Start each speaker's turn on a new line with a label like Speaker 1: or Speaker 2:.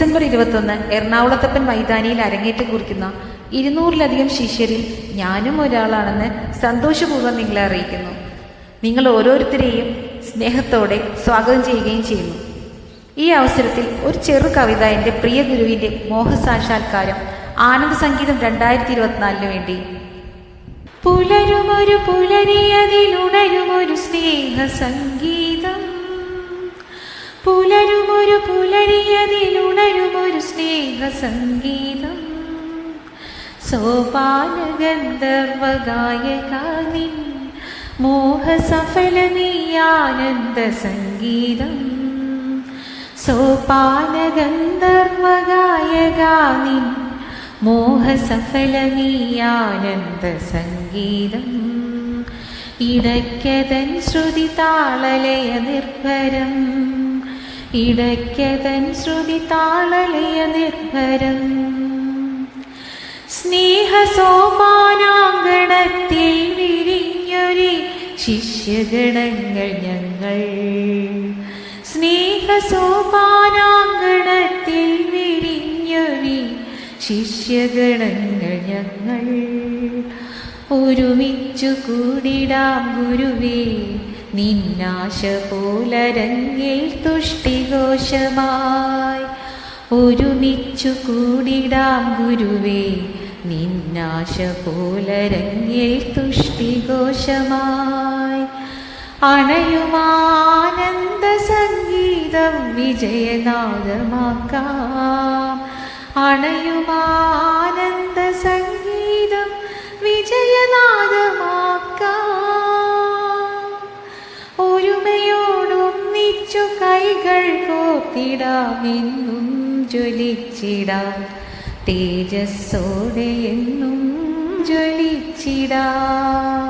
Speaker 1: December ഇരുപത്തൊന്ന് എറണാകുളത്തപ്പൻ മൈതാനിയിൽ അരങ്ങേറ്റം കുറിക്കുന്ന ഇരുന്നൂറിലധികം ശിഷ്യരിൽ ഞാനും ഒരാളാണെന്ന് സന്തോഷപൂർവം നിങ്ങളെ അറിയിക്കുന്നു. നിങ്ങൾ ഓരോരുത്തരെയും സ്നേഹത്തോടെ സ്വാഗതം ചെയ്യുകയും ചെയ്യുന്നു. ഈ അവസരത്തിൽ ഒരു ചെറു കവിത എന്റെ പ്രിയ ഗുരുവിന്റെ മോഹസാക്ഷാത്കാരം ആനന്ദ സംഗീതം രണ്ടായിരത്തി ഇരുപത്തിനാലിന് വേണ്ടി. പുലരുമൊരു പുലരിയതിലുണരുമൊരു സ്നേഹ സംഗീതം പുലരുമൊരു പുലരിയതിലുണരുമൊരു സ്നേഹ സംഗീതം സോപാനഗന്ധർവഗായക നിൻ മോഹസഫല നീയാനന്ദ സംഗീതം സോപാനഗന്ധർവഗായക നിൻ മോഹസഫല നീയാനന്ദ സംഗീതം ഇടയ്ക്കതൻ ശ്രുതി താളലയ നിർഭരം ഇടയ്ക്കതൻ ശ്രുതി താളലയ നിർഭരം. സ്നേഹസോപാനാങ്കണത്തിൽ വിരിഞ്ഞൊരു ശിഷ്യഗണങ്ങൾ ഞങ്ങൾ. സ്നേഹസോപാനാങ്കണത്തിൽ വിരിഞ്ഞൊരു ശിഷ്യഗണങ്ങൾ ഞങ്ങൾ. ഒരുമിച്ചു കൂടിടാം ഗുരുവേ. നിന്നാശ പോലരങ്ങിൽ തുഷ്ടിഘോഷമായി ഒരുമിച്ചു കൂടിടാം ഗുരുവേ. നിന്നാശപോലരങ്ങിൽ തുഷ്ടിഘോഷമായി അണയുമാനന്ദ സംഗീതം വിജയനാദമാക്കാം അണയുമാനന്ദ കൈകൾ കോർത്തിടാമെന്നും ജ്വലിച്ചിടാം. തേജസ്സോടെ എന്നും ജ്വലിച്ചിടാം.